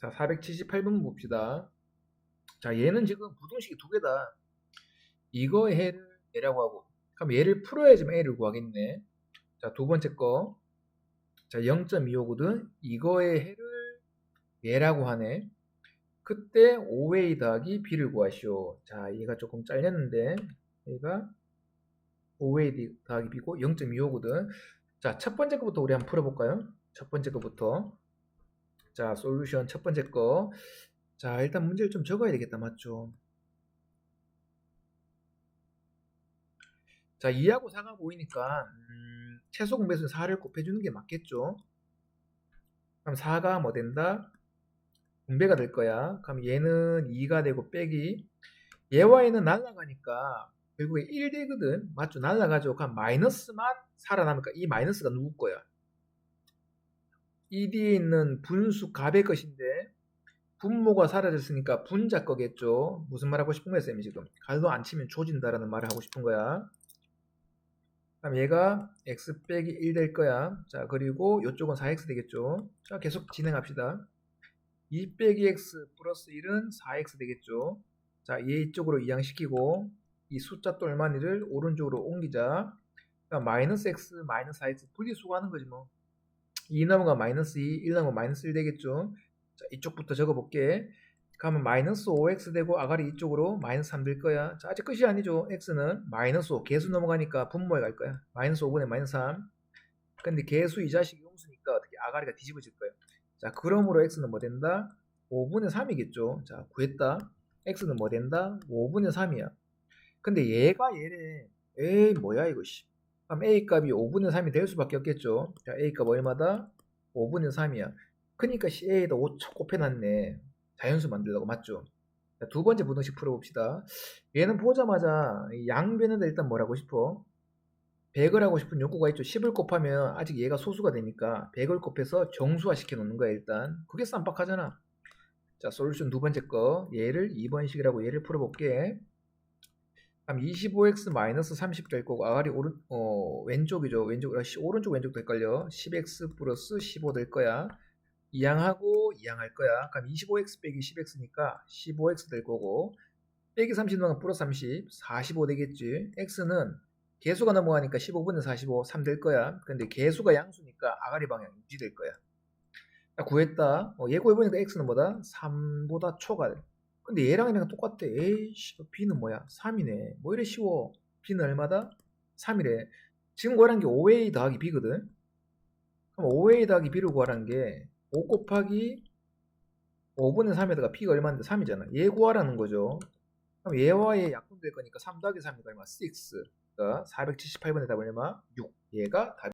자, 478번 봅시다. 자, 얘는 지금 부등식이 두 개다. 이거 해를 얘라고 하고, 그럼 얘를 풀어야지만 A를 구하겠네. 자, 두 번째 거. 자, 0.25거든. 이거의 해를 얘라고 하네. 그때 5A 더하기 B를 구하시오. 자, 얘가 조금 잘렸는데, 얘가 5A 더하기 B고 0.25거든. 자, 첫 번째 거부터 우리 한번 풀어볼까요? 첫 번째 거부터. 자, 솔루션 첫 번째 거. 자, 일단 문제를 좀 적어야 되겠다. 맞죠? 자, 2하고 4가 보이니까 음, 최소 공배수는 4를 곱해주는 게 맞겠죠? 그럼 4가 뭐 된다? 공배가 될 거야. 그럼 얘는 2가 되고 빼기 얘와 얘는 날라가니까 결국에 1 되거든. 맞죠? 날라가죠. 그럼 마이너스만 살아남으니까 이 마이너스가 누구 거야? 이 뒤에 있는 분수 값의 것인데 분모가 사라졌으니까 분자 거겠죠. 무슨 말 하고 싶은 거야, 쌤이 지금? 가도 안 치면 조진다라는 말을 하고 싶은 거야. 그럼 얘가 x 빼기 1 될 거야. 자, 그리고 이쪽은 4x 되겠죠. 자, 계속 진행합시다. 2 빼기 x 플러스 1은 4x 되겠죠. 자, 얘 이쪽으로 이항시키고 이 숫자 똘마니를 오른쪽으로 옮기자. 그러니까 마이너스 x 마이너스 4x 분리수거하는 거지 뭐. 2 넘어가 마이너스 2, 1 넘어가 마이너스 1 되겠죠. 자, 이쪽부터 적어볼게. 그러면 마이너스 5x 되고 아가리 이쪽으로 마이너스 3 될 거야. 자, 아직 끝이 아니죠. x는 마이너스 5. 개수 넘어가니까 분모에 갈 거야. 마이너스 5분의 마이너스 3. 근데 개수 이 자식이 용수니까 어떻게 아가리가 뒤집어질 거야. 자, 그러므로 x는 뭐 된다? 5분의 3이겠죠. 자, 구했다. x는 뭐 된다? 5분의 3이야. 근데 얘가 얘래. 에이, 뭐야, 이거, 씨. 그럼 a 값이 5분의 3이 될 수밖에 없겠죠. 자, a 값 얼마다? 5분의 3이야. 그니까 CA에다 5초 곱해놨네. 자연수 만들려고 맞죠? 자, 두 번째 부등식 풀어봅시다. 얘는 보자마자 이 양변에다 일단 뭘 하고 싶어? 100을 하고 싶은 욕구가 있죠. 10을 곱하면 아직 얘가 소수가 되니까 100을 곱해서 정수화 시켜 놓는 거야 일단. 그게 쌈박하잖아. 자 솔루션 두 번째 거 얘를 2번식이라고 얘를 풀어볼게. 그럼 25x 마이너스 30 될 거고 아가리 오른 어 왼쪽이죠. 왼쪽 오른쪽 왼쪽도 헷갈려. 10x 플러스 15 될 거야. 이항하고 이항할 거야. 그럼 25x 빼기 10x니까 15x 될 거고 빼기 30 넣으면 플러스 30, 45 되겠지. x는 개수가 넘어가니까 15분의 45, 3 될 거야. 근데 개수가 양수니까 아가리 방향 유지될 거야. 자, 구했다. 어, 얘 구해보니까 x는 뭐다? 3보다 초가 돼. 근데 얘랑 얘랑 똑같아. 에이씨, b는 뭐야? 3이네. 뭐 이래 쉬워. b는 얼마다? 3이래. 지금 구하란 게 5a 더하기 b거든. 그럼 5a 더하기 b를 구하란 게5 곱하기 5분의 3에다가 b가 얼마인데 3이잖아. 얘 구하라는 거죠. 그럼 얘와 얘 약분될 거니까 3 더하기 3이가 얼마? 6. 그러니까 478번의 답은 얼마? 6. 얘가 답.